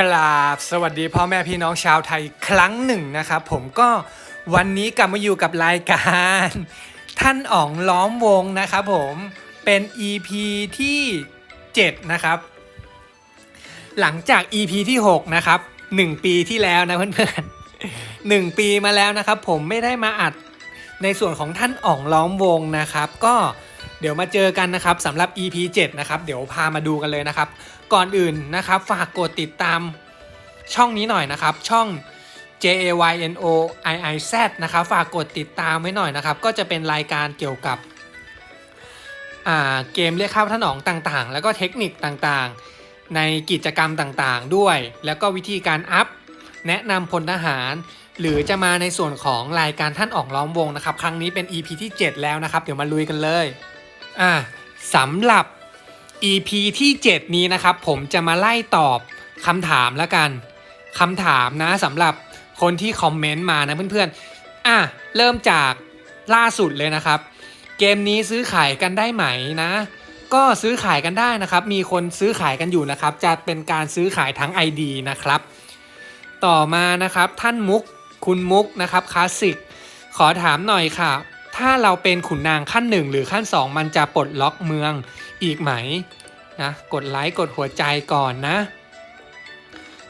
กราบสวัสดีพ่อแม่พี่น้องชาวไทยครั้งหนึ่งนะครับผมก็วันนี้กลับมาอยู่กับรายการ ท่านอ๋องล้อมวงนะครับผมเป็น EP ที่ 7 นะครับ หลังจาก EP ที่ 6 นะครับ 1 ปีที่แล้วนะเพื่อนๆ1ปีมาแล้วนะครับ ผมไม่ได้มาอัดในส่วนของท่านอ๋องล้อมวงนะครับ ก็ เดี๋ยวมาเจอกันนะครับสำหรับ EP 7 นะครับ เดี๋ยวพามาดูกันเลยนะครับ ก่อนอื่นนะครับ ฝากกดติดตามช่องนี้หน่อยนะครับ ช่อง J A Y N O I I Z นะครับ ฝากกดติดตามไว้หน่อยนะครับ ก็จะเป็นรายการเกี่ยวกับเกมเรียกค่าท่านอ๋องต่างๆ แล้วก็เทคนิคต่างๆ ในกิจกรรมต่างๆ ด้วย แล้วก็วิธีการอัพ แนะนำพลทหาร หรือจะมาในส่วนของรายการท่านออกล้อมวงนะครับ ครั้งนี้เป็น EP ที่ 7 แล้วนะครับ เดี๋ยวมาลุยกันเลย อ่าสำหรับ EP ที่ 7 นี้นะครับ ผมจะมาไล่ตอบคำถามแล้วกันคำถามนะสำหรับคนที่คอมเมนต์มานะเพื่อนๆอะเริ่มจากล่าสุดเลยนะครับ เกมนี้ซื้อขายกันได้ไหมนะ ก็ซื้อขายกันได้นะครับ มีคนซื้อขายกันอยู่นะครับ จะเป็นการซื้อขายทั้ง ID นะครับ ต่อมานะครับท่านมุกคุณมุกนะครับคลาสสิกขอถามหน่อยค่ะ ถ้าเราเป็นขุนนางขั้นหนึ่งหรือขั้นสองมันจะปลดล็อกเมืองอีกไหมนะกดไลค์กดหัวใจก่อนนะ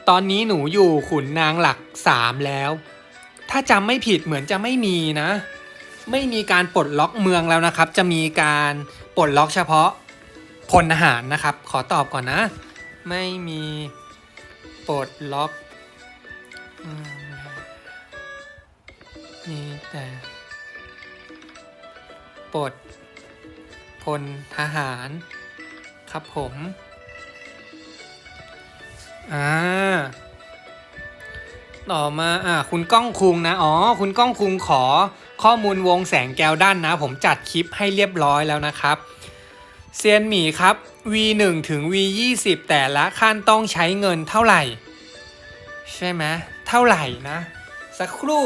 ตอนนี้หนูอยู่ขุนนางหลัก3แล้ว ถ้าจำไม่ผิดเหมือนจะไม่มีนะ ไม่มีการปลดล็อกเมืองแล้วนะครับ จะมีการปลดล็อกเฉพาะพลทหารนะครับ ขอตอบก่อนนะ ไม่มีปลดล็อกมีแต่ ปลดพลทหาร ครับผม อ่า ต่อมา อ่า คุณก้องคุงนะ อ๋อ คุณก้องคุงขอข้อมูลวงแสงแก้วด้านนะ ผมจัดคลิปให้เรียบร้อยแล้วนะครับ เซียนหมีครับ V1 ถึง V20 แต่ละขั้นต้องใช้เงินเท่าไหร่ ใช่ไหม เท่าไหร่นะ สักครู่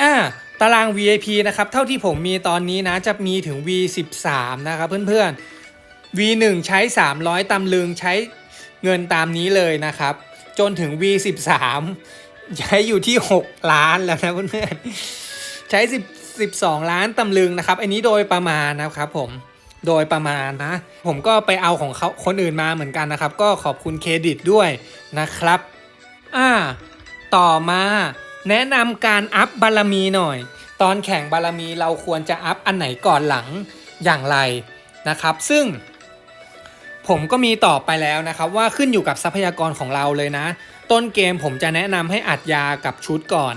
อ่า ตาราง VIP นะครับ เท่าที่ผมมีตอนนี้นะ จะมีถึง V13 นะครับเพื่อนๆ V1 ใช้ 300 ตำลึงใช้เงินตามนี้เลยนะครับ จนถึง V13 ใช้อยู่ที่ 6 ล้านแล้วนะเพื่อนๆ ใช้ 10 12 ล้านตำลึงนะครับ อันนี้โดยประมาณนะครับผมโดยประมาณนะ ผมก็ไปเอาของเขาคนอื่นมาเหมือนกันนะครับ ก็ขอบคุณเครดิตด้วยนะครับ อ่า ต่อมา แนะนำการอัพบารมีหน่อย ตอนแข่งบารมีเราควรจะอัพอันไหนก่อนหลังอย่างไรนะครับ ซึ่ง ผมก็มีตอบไปแล้วนะครับว่าขึ้นอยู่กับทรัพยากรของเราเลยนะ ต้นเกมผมจะแนะนำให้อัดยากับชุดก่อน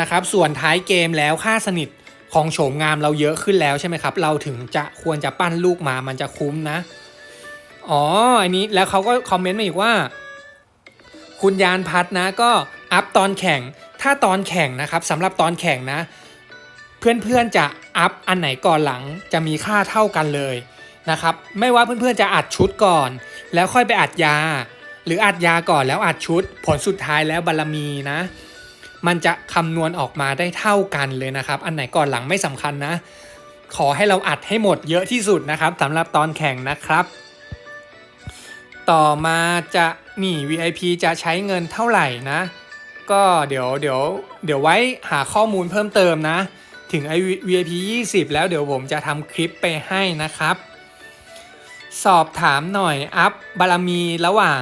นะครับ ส่วนท้ายเกมแล้วค่าสนิทของโฉมงามเราเยอะขึ้นแล้วใช่ไหมครับ เราถึงจะควรจะปั้นลูกมามันจะคุ้มนะ อ๋อ อันนี้แล้วเขาก็คอมเมนต์มาอีกว่า คุณยานพัฒนะก็อัพตอนแข่ง ถ้าตอนแข่งนะครับสำหรับตอนแข่งนะ เพื่อนๆจะอัพอันไหนก่อนหลังจะมีค่าเท่ากันเลยนะครับ ไม่ว่าเพื่อนๆจะอัดชุดก่อน แล้วค่อยไปอัดยา หรืออัดยาก่อนแล้วอัดชุด ผลสุดท้ายแล้วบารมีนะ มันจะคำนวณออกมาได้เท่ากันเลยนะครับ อันไหนก่อนหลังไม่สำคัญนะ ขอให้เราอัดให้หมดเยอะที่สุดนะครับสำหรับตอนแข่งนะครับ ต่อมาจะนี่ VIP จะใช้เงินเท่าไหร่นะ ก็เดี๋ยวเดี๋ยวเดี๋ยวไว้หาข้อมูลเพิ่มเติมนะ ถึงไอ้ VIP 20 แล้วเดี๋ยวผมจะทำคลิปไปให้นะครับ สอบถามหน่อยอัพบารมีระหว่าง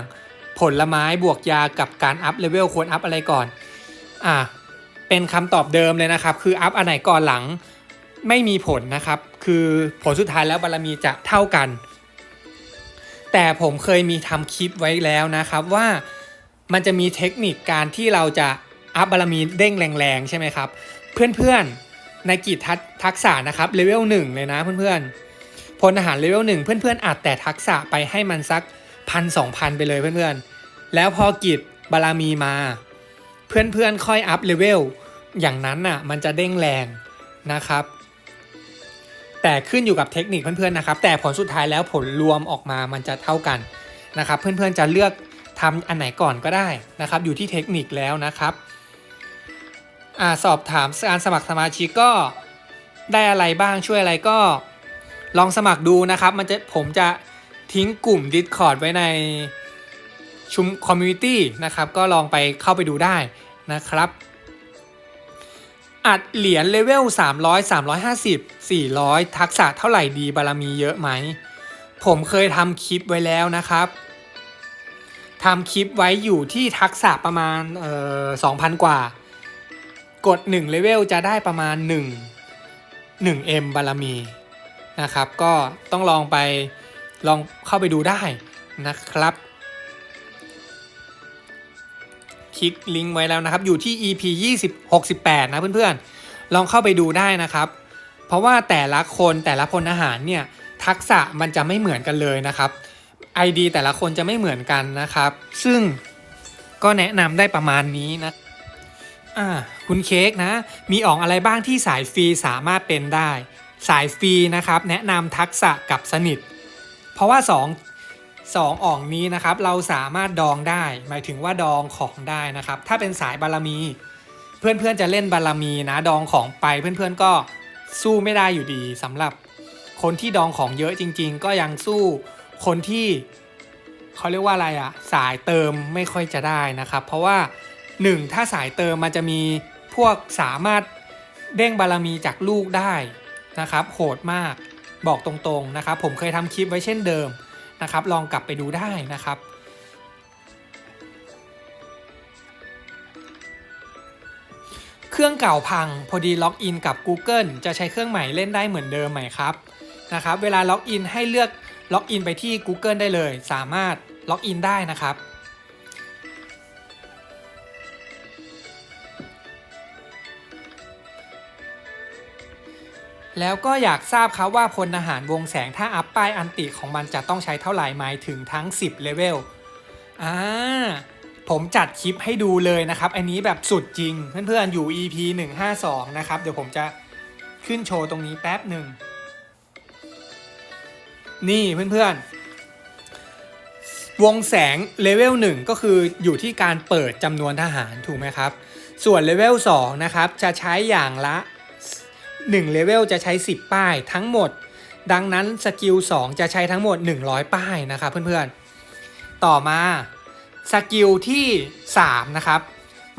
ผลไม้บวกยากับการอัพเลเวลควรอัพอะไรก่อน อะ เป็นคำตอบเดิมเลยนะครับ คืออัพอันไหนก่อนหลังไม่มีผลนะครับ คือผลสุดท้ายแล้วบารมีจะเท่ากัน แต่ผมเคยมีทำคลิปไว้แล้วนะครับว่า มันจะมีเทคนิคการที่เราจะอัพบารมีเด้งแรงๆ ใช่ไหมครับ เพื่อนๆในกิจทักษะนะครับเลเวลหนึ่งเลยนะเพื่อนๆพลทหารเลเวลหนึ่งเพื่อนๆอัดแต่ทักษะไปให้มันสักพันสองพันไปเลยเพื่อนๆ แล้วพอกิจบารมีมา เพื่อนๆค่อยอัพเลเวลอย่างนั้นน่ะมันจะเด้งแรงนะครับ แต่ขึ้นอยู่กับเทคนิคเพื่อนๆนะครับ แต่ผลสุดท้ายแล้วผลรวมออกมามันจะเท่ากันนะครับ เพื่อนๆจะเลือก ทำอันไหนก่อนก็ได้นะครับ อยู่ที่เทคนิคแล้วนะครับอสอบถามการสมัครสมาชิกก็ได้อะไรบ้างช่วยอะไรก็ลองสมัครดูนะครับ มันจะผมจะทิ้งกลุ่ม Discord ไว้ในชุมคอมมูนิตี้นะครับ ก็ลองไปเข้าไปดูได้นะครับ อัดเหรียญเลเวล 300 350 400 ทักษะเท่าไหร่ดีบารมีเยอะไหม ผมเคยทำคลิปไว้แล้วนะครับ ทำคลิปไว้อยู่ที่ทักษะประมาณเอ่อ2,000กว่า กด1เลเวลจะได้ประมาณ 1 1M บารมีนะครับ ก็ต้องลองไปลองเข้าไปดูได้นะครับ คลิกลิงก์ไว้แล้วนะครับ อยู่ที่ EP 20 68 นะเพื่อนๆ ลองเข้าไปดูได้นะครับ เพราะว่าแต่ละคนแต่ละพลอาหารเนี่ยทักษะมันจะไม่เหมือนกันเลยนะครับ ID แต่ละคนจะไม่เหมือนกันนะครับ ซึ่งก็แนะนำได้ประมาณนี้นะอ่าคุณเค้กนะ มีอ่องอะไรบ้างที่สายฟรีสามารถเป็นได้ สายฟรีนะครับ แนะนำทักษะกับสนิท เพราะว่า 2 2อ่องนี้นะครับ เราสามารถดองได้ หมายถึงว่าดองของได้นะครับ ถ้าเป็นสายบารมี เพื่อนๆจะเล่นบารมีนะดองของไปเพื่อนๆก็สู้ไม่ได้อยู่ดีสำหรับคนที่ดองของเยอะจริง ๆ ก็ยังสู้ คนที่เขาเรียกว่าอะไรอะสายเติมไม่ค่อยจะได้นะครับ เพราะว่า 1 ถ้าสายเติมมันจะมีพวกสามารถเด้งบารมีจากลูกได้นะครับโหดมากบอกตรงๆนะครับ ผมเคยทำคลิปไว้เช่นเดิมนะครับ ลองกลับไปดูได้นะครับ เครื่องเก่าพังพอดีล็อกอินกับ Google จะใช้เครื่องใหม่เล่นได้เหมือนเดิมไหมครับนะครับ เวลาล็อกอินให้เลือก ล็อกอินไปที่ Google ได้เลย สามารถล็อกอินได้นะครับ แล้วก็อยากทราบครับว่าพลทหารวงแสงถ้าอัพป้ายอันติของมันจะต้องใช้เท่าไหร่หมายถึงทั้ง 10เลเวลอ่าผมจัดคลิปให้ดูเลยนะครับ อันนี้แบบสุดจริง เพื่อนๆอยู่ EP 152 นะครับ เดี๋ยวผมจะขึ้นโชว์ตรงนี้แป๊บหนึ่ง นี่เพื่อนๆ วงแสงเลเวล1ก็คืออยู่ที่การเปิดจำนวนทหารถูกไหมครับ ส่วนเลเวล2นะครับจะใช้อย่างละ1เลเวลจะใช้ 10 ป้ายทั้งหมด ดังนั้นสกิล2จะใช้ทั้งหมด 100 ป้ายนะครับเพื่อนๆ ต่อมาสกิลที่3นะครับ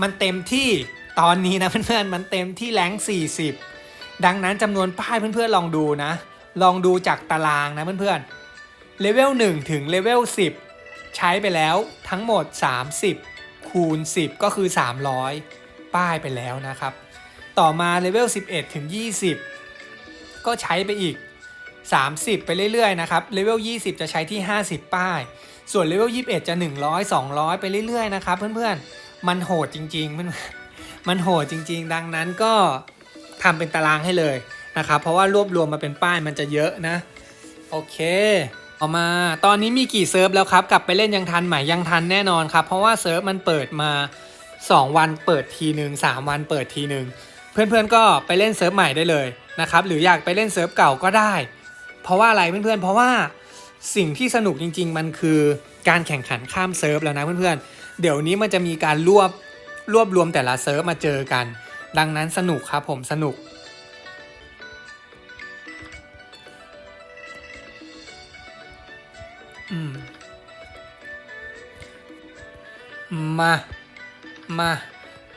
มันเต็มที่ตอนนี้นะเพื่อนๆ มันเต็มที่แรง40 ดังนั้นจำนวนป้ายเพื่อนๆ ลองดูนะ ลองดูจากตารางนะเพื่อนๆเลเวล1ถึงเลเวล10 ใช้ไปแล้วทั้งหมด 30 คูณ 10 ก็คือ 300 ป้ายไปแล้วนะครับ ต่อมาเลเวล11 ถึง 20 ก็ใช้ไปอีก 30 ไปเรื่อยๆนะครับเลเวล20 จะใช้ที่ 50 ป้าย ส่วนเลเวล21 จะ 100 200 ไปเรื่อยๆนะครับเพื่อนๆ มันโหดจริงๆมันมันโหดจริง ๆ ดังนั้นก็ทำเป็นตารางให้เลย นะครับเพราะว่ารวบรวมมาเป็นป้ายมันจะเยอะนะ โอเคออกมาตอนนี้มีกี่เซิร์ฟแล้วครับ กลับไปเล่นยังทันไหมยังทันแน่นอนครับ เพราะว่าเซิร์ฟมันเปิดมา 2 วันเปิดทีหนึ่ง3วันเปิดทีหนึ่งเพื่อนๆก็ไปเล่นเซิร์ฟใหม่ได้เลยนะครับหรืออยากไปเล่นเซิร์ฟเก่าก็ได้ เพราะว่าอะไรเพื่อนๆ เพราะว่าสิ่งที่สนุกจริง ๆ มันคือการแข่งขันข้ามเซิร์ฟแล้วนะเพื่อนๆ เดี๋ยวนี้มันจะมีการรวบรวบรวมแต่ละเซิร์ฟมาเจอกัน ดังนั้นสนุกครับผมสนุก มา มา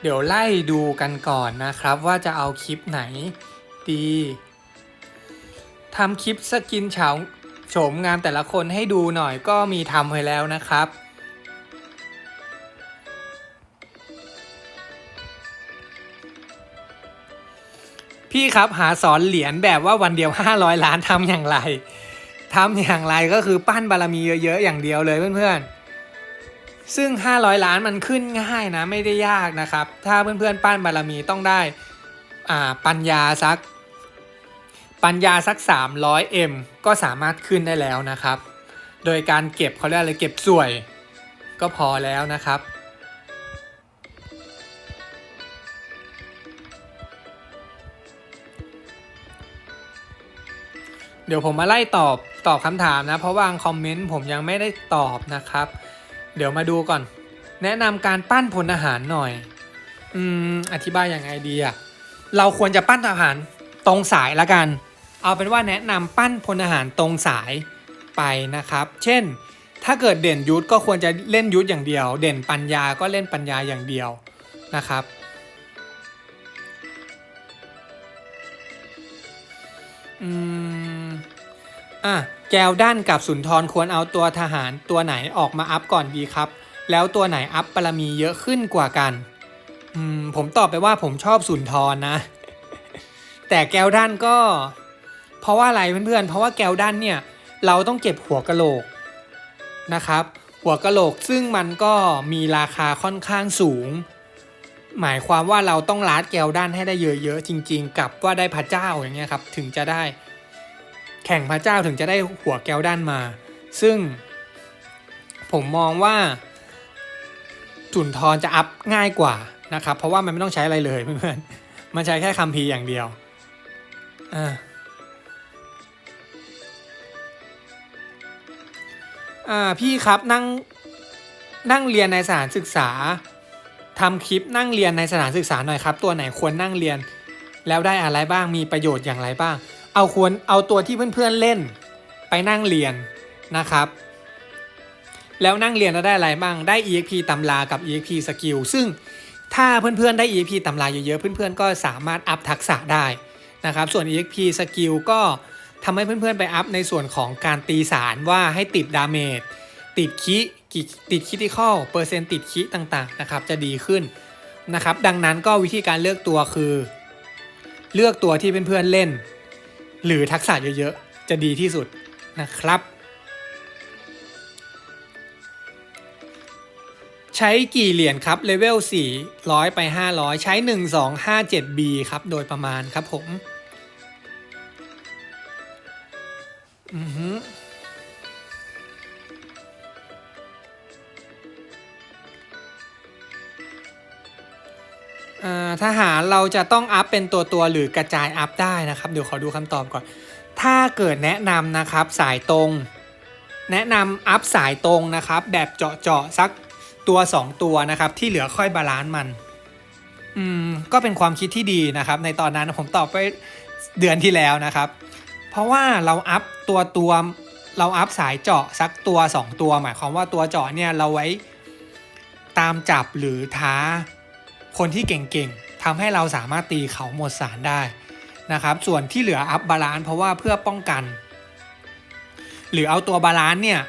เดี๋ยวไล่ดูกันก่อนนะครับว่าจะเอาคลิปไหนดีทำคลิปสกินเฉาโฉมงามแต่ละคนให้ดูหน่อยก็มีทำไว้แล้วนะครับ พี่ครับหาสอนเหรียญแบบว่าวันเดียว 500 ล้านทำอย่างไรทำอย่างไรก็คือปั้นบารมีเยอะๆอย่างเดียวเลยเพื่อนๆ ซึ่ง 500 ล้านมันขึ้นง่ายนะไม่ได้ยากนะครับ ถ้าเพื่อนๆปั้นบารมีต้องได้อ่าปัญญาสัก ปัญญาสัก 300M ก็สามารถขึ้นได้แล้วนะครับ โดยการเก็บเขาเรียกอะไรเก็บสวยก็พอแล้วนะครับเดี๋ยวผมมาไล่ตอบตอบคำถามนะ เพราะวางคอมเมนต์ผมยังไม่ได้ตอบนะครับ เดี๋ยวมาดูก่อน แนะนำการปั้นพลอาหารหน่อย อืม อธิบายอย่างไงดีอะเราควรจะปั้นอาหารตรงสายละกัน เอาเป็นว่าแนะนำปั้นพลอาหารตรงสายไปนะครับ เช่น ถ้าเกิดเด่นยุทธก็ควรจะเล่นยุทธอย่างเดียว เด่นปัญญาก็เล่นปัญญาอย่างเดียวนะครับ อะแก้วด้านกับสุนทรควรเอาตัวทหารตัวไหนออกมาอัพก่อนดีครับ แล้วตัวไหนอัพบารมีเยอะขึ้นกว่ากันอืมผมตอบไปว่าผมชอบสุนทรนะ แต่แก้วด้านก็ เพราะว่าอะไรเพื่อนๆ เพราะว่าแก้วด้านเนี่ยเราต้องเก็บหัวกะโหลกนะครับ หัวกะโหลกซึ่งมันก็มีราคาค่อนข้างสูง หมายความว่าเราต้องลัดแก้วด้านให้ได้เยอะๆจริง ๆ กับว่าได้พระเจ้าอย่างเงี้ยครับถึงจะได้ แข่งพระเจ้าถึงจะได้หัวแก้วด้านมา ซึ่งผมมองว่าสุนทรจะอัพง่ายกว่านะครับ เพราะว่ามันไม่ต้องใช้อะไรเลยเพื่อนๆ มันใช้แค่คัมภีอย่างเดียวอ่าอ่าพี่ครับนั่งนั่งเรียนในสถานศึกษาทำคลิปนั่งเรียนในสถานศึกษาหน่อยครับ ตัวไหนควรนั่งเรียน แล้วได้อะไรบ้างมีประโยชน์อย่างไรบ้าง เอาควรเอาตัวที่เพื่อนๆเล่น ไปนั่งเรียนนะครับ แล้วนั่งเรียนแล้วได้อะไรบ้างได้ EXP ตำรากับ EXP สกิลซึ่งถ้าเพื่อนๆได้ EXP ตำราเยอะๆเพื่อนๆก็สามารถอัพทักษะได้นะครับ ส่วน EXP สกิลก็ทำให้เพื่อนๆไปอัพในส่วนของการตีสารว่าให้ติดดาเมจติดคิติดคิติคอลเปอร์เซ็นต์ติดคิต่างๆนะครับจะดีขึ้นนะครับ ดังนั้นก็วิธีการเลือกตัวคือ เลือกตัวที่เพื่อนๆเล่น หรือทักษะเยอะๆ จะดีที่สุดนะครับใช้กี่เหรียญครับเลเวล400 ไป 500 ใช้ 1257B ครับ โดยประมาณครับผม อือฮึ ทหารเราจะต้องอัพเป็นตัวตัวหรือกระจายอัพได้นะครับ เดี๋ยวขอดูคำตอบก่อน ถ้าเกิดแนะนำนะครับสายตรง แนะนำอัพสายตรงนะครับ แบบเจาะเจาะๆสักตัว 2 ตัวนะครับ ที่เหลือค่อยบาลานซ์มัน อืม ก็เป็นความคิดที่ดีนะครับ ในตอนนั้นผมตอบไปเดือนที่แล้วนะครับ เพราะว่าเราอัพตัวตัวเราอัพสายเจาะสักตัว 2 ตัว หมายความว่าตัวเจาะเนี่ยเราไว้ตามจับหรือท้า คนที่เก่งๆทำให้เราสามารถตีเขาหมดสารได้นะครับ ส่วนที่เหลืออัพบาลานซ์เพราะว่าเพื่อป้องกัน หรือเอาตัวบาลานซ์เนี่ย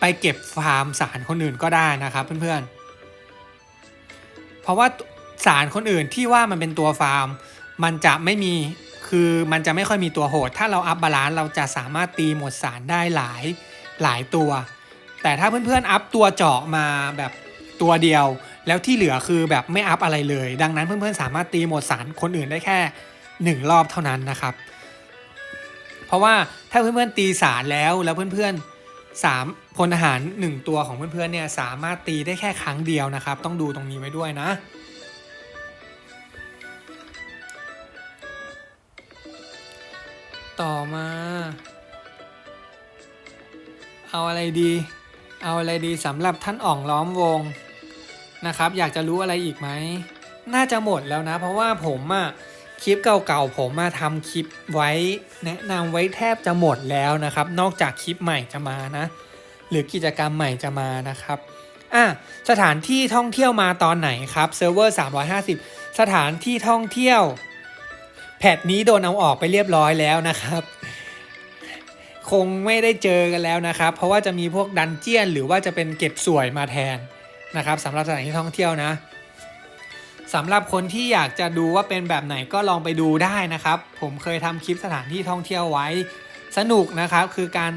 ไปเก็บฟาร์มสารคนอื่นก็ได้นะครับเพื่อนๆ เพราะว่าสารคนอื่นที่ว่ามันเป็นตัวฟาร์ม มันจะไม่มีคือมันจะไม่ค่อยมีตัวโหด ถ้าเราอัพบาลานซ์เราจะสามารถตีหมดสารได้หลายหลายตัว แต่ถ้าเพื่อนๆอัพตัวเจาะมาแบบตัวเดียว แล้วที่เหลือคือแบบไม่อัพอะไรเลย ดังนั้นเพื่อนๆสามารถตีหมดสารคนอื่นได้แค่หนึ่งรอบเท่านั้นนะครับ เพราะว่าถ้าเพื่อนๆตีสารแล้วแล้วเพื่อนๆสามพลทหารหนึ่งตัวของเพื่อนๆเนี่ยสามารถตีได้แค่ครั้งเดียวนะครับ ต้องดูตรงนี้ไว้ด้วยนะต่อมา เอาอะไรดี เอาอะไรดีสำหรับท่านอ่องล้อมวง นะครับ อยากจะรู้อะไรอีกไหม น่าจะหมดแล้วนะ เพราะว่าผมอะคลิปเก่าๆผมมาทำคลิปไว้แนะนำไว้แทบจะหมดแล้วนะครับ นอกจากคลิปใหม่จะมานะ หรือกิจกรรมใหม่จะมานะครับอะสถานที่ท่องเที่ยวมาตอนไหนครับเซิร์ฟเวอร์350 สถานที่ท่องเที่ยว แพทนี้โดนเอาออกไปเรียบร้อยแล้วนะครับ คงไม่ได้เจอกันแล้วนะครับ เพราะว่าจะมีพวกดันเจียน หรือว่าจะเป็นเก็บสวยมาแทน นะครับสำหรับสถานที่ท่องเที่ยวนะสำหรับคนที่อยากจะดูว่าเป็นแบบไหนก็ลองไปดูได้นะครับ ผมเคยทำคลิปสถานที่ท่องเที่ยวไว้สนุกนะครับคือการ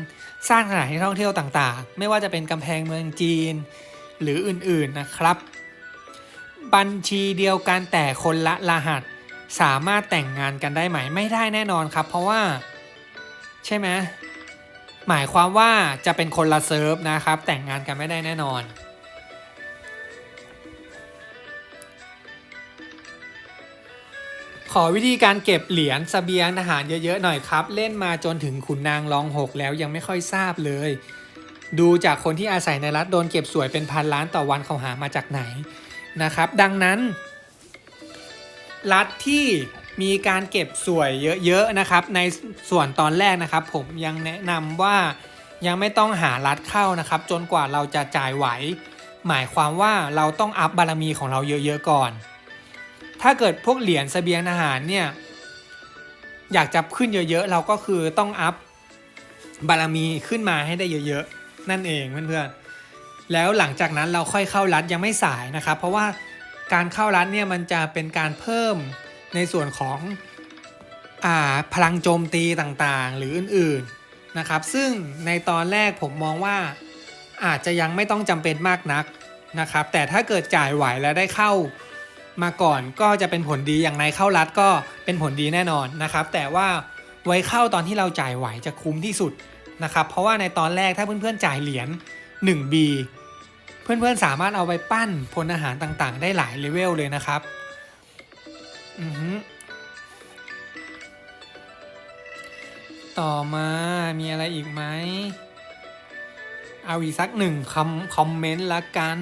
สร้างสถานที่ท่องเที่ยวต่างๆ ไม่ว่าจะเป็นกำแพงเมืองจีน หรืออื่นๆนะครับ บัญชีเดียวกันแต่คนละรหัส สามารถแต่งงานกันได้ไหมไม่ได้แน่นอนครับ เพราะว่า ใช่ไหมหมายความว่าจะเป็นคนละเซิร์ฟนะครับ แต่งงานกันไม่ได้แน่นอน ขอวิธีการเก็บเหรียญสเสบียงทหารเยอะๆหน่อยครับ เล่นมาจนถึงขุนนางรองหกแล้วยังไม่ค่อยทราบเลย ดูจากคนที่อาศัยในรัฐโดนเก็บสวยเป็นพันล้านต่อวันเขาหามาจากไหนนะครับ ดังนั้น รัฐที่มีการเก็บสวยเยอะๆนะครับ ในส่วนตอนแรกนะครับ ผมยังแนะนำว่ายังไม่ต้องหารัดเข้านะครับ จนกว่าเราจะจ่ายไหว หมายความว่าเราต้องอัพบารมีของเราเยอะๆก่อน ถ้าเกิดพวกเหรียญเสบียงอาหารเนี่ยอยากจะขึ้นเยอะๆ เราก็คือต้องอัพบารมีขึ้นมาให้ได้เยอะๆ นั่นเองเพื่อนๆ แล้วหลังจากนั้นเราค่อยเข้ารัดยังไม่สายนะครับ เพราะว่าการเข้ารัดเนี่ยมันจะเป็นการเพิ่มในส่วนของอ่าพลังโจมตีต่างๆ หรืออื่นๆนะครับ ซึ่งในตอนแรกผมมองว่าอาจจะยังไม่ต้องจำเป็นมากนักนะครับ แต่ถ้าเกิดจ่ายไหวแล้วได้เข้า มาก่อนก็จะเป็นผลดีอย่างในเข้ารัดก็เป็นผลดีแน่นอนนะครับ แต่ว่าไว้เข้าตอนที่เราจ่ายไหวจะคุ้มที่สุดนะครับ เพราะว่าในตอนแรกถ้าเพื่อนๆจ่ายเหรียญ 1B เพื่อนๆสามารถเอาไปปั้นพลอาหารต่างๆ ได้หลายเลเวลเลยนะครับอือฮึต่อมามีอะไรอีกไหมเอาอีกสักหนึ่งคำคอมเมนต์ละกัน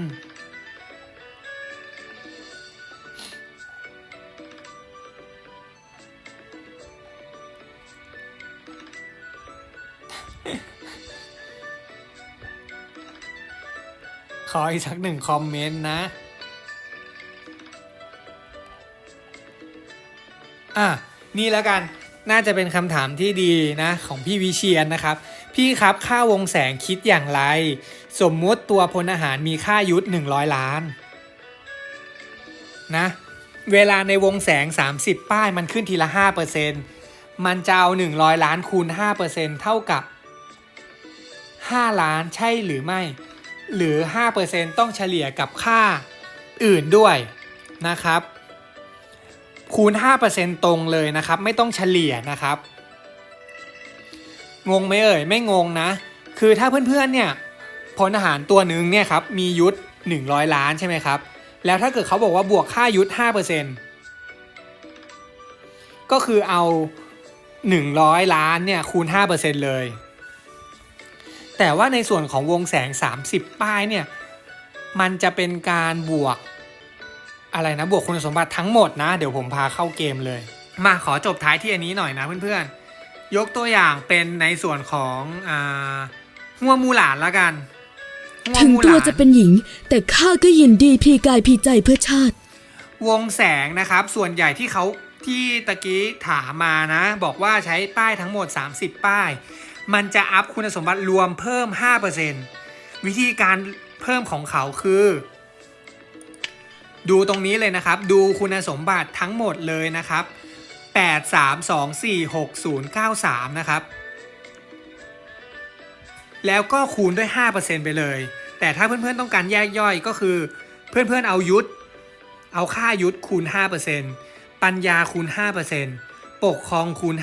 ออีกสักหนึ่งคอมเมนต์นะ อะ นี่แล้วกันน่าจะเป็นคำถามที่ดีนะ ของพี่วิเชียนนะครับ พี่ครับค่าวงแสงคิดอย่างไร สมมุติตัวพลอาหารมีค่ายุทธ100 ล้าน นะ เวลาในวงแสง 30 ป้ายมันขึ้นทีละ 5%มันจะเอา 100 ล้านคูณ 5%เท่ากับ 5 ล้านใช่หรือไม่ หรือ 5%ต้องเฉลี่ยกับค่าอื่นด้วยนะครับ คูณ 5%ตรงเลยนะครับ ไม่ต้องเฉลี่ยนะครับ งงไหมเอ่ย ไม่งงนะ คือถ้าเพื่อนๆเนี่ยพลทหารตัวหนึ่งเนี่ยครับมียุทธ100 ล้านใช่ไหมครับ แล้วถ้าเกิดเขาบอกว่าบวกค่ายุทธ5%ก็คือเอา 100 ล้านเนี่ยคูณ 5%เลย แต่ว่าในส่วนของวงแสง 30 ป้ายเนี่ยมันจะเป็นการบวกอะไรนะบวกคุณสมบัติทั้งหมดนะ เดี๋ยวผมพาเข้าเกมเลย มาขอจบท้ายที่อันนี้หน่อยนะเพื่อนๆ ยกตัวอย่างเป็นในส่วนของอ่าหัวมูหลานละกันหัถึงมูหตัวลานจะเป็นหญิง แต่ข้าก็ยินดีพลีกายพลีใจเพื่อชาติ วงแสงนะครับ ส่วนใหญ่ที่เขาที่ตะกี้ถามมานะ บอกว่าใช้ป้ายทั้งหมด 30 ป้าย มันจะอัพคุณสมบัติรวมเพิ่ม 5%วิธีการเพิ่มของเขาคือ ดูตรงนี้เลยนะครับ ดูคุณสมบัติทั้งหมดเลยนะครับ 8 3 2 4 6 0 9 3 นะครับ แล้วก็คูณด้วย 5%ไปเลย แต่ถ้าเพื่อนๆต้องการแยกย่อยก็คือ เพื่อนๆเอายุทธเอาค่ายุทธคูณ 5%ปัญญาคูณ 5%ปกครองคูณ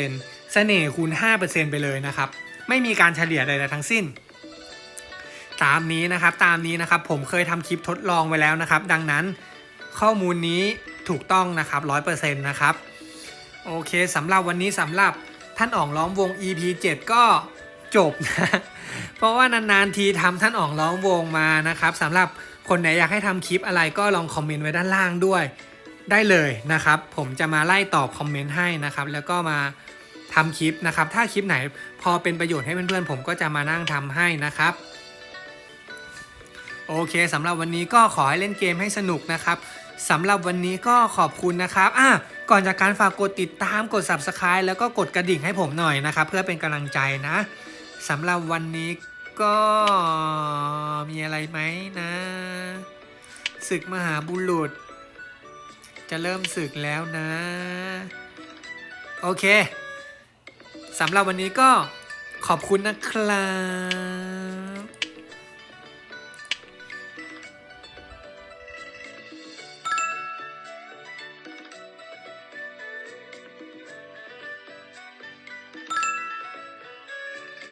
5% เสน่ห์คูณ 5%ไปเลยนะครับ ไม่มีการเฉลี่ยใดๆทั้งสิ้น ตามนี้นะครับตามนี้นะครับผมเคยทำคลิปทดลองไว้แล้วนะครับ ดังนั้นข้อมูลนี้ถูกต้องนะครับ100%นะครับ โอเคสำหรับวันนี้สำหรับท่านอ่องล้อมวง EP 7 ก็จบนะเพราะว่านานๆทีทำท่านอ่องล้อมวงมานะครับสำหรับคนไหนอยากให้ทำคลิปอะไรก็ลองคอมเมนต์ไว้ด้านล่างด้วยได้เลยนะครับ ผมจะมาไล่ตอบคอมเมนต์ให้นะครับ แล้วก็มา ทำคลิปนะครับ ถ้าคลิปไหนพอเป็นประโยชน์ให้เพื่อนๆผมก็จะมานั่งทำให้นะครับ โอเคสำหรับวันนี้ก็ขอให้เล่นเกมให้สนุกนะครับสำหรับวันนี้ก็ขอบคุณนะครับอะก่อนจากการฝากกดติดตามกด subscribe แล้วก็กดกระดิ่งให้ผมหน่อยนะครับ เพื่อเป็นกำลังใจนะสำหรับวันนี้ก็มีอะไรไหมนะศึกมหาบุรุษ จะเริ่มศึกแล้วนะ โอเค สำหรับวันนี้ก็ขอบคุณนะครับ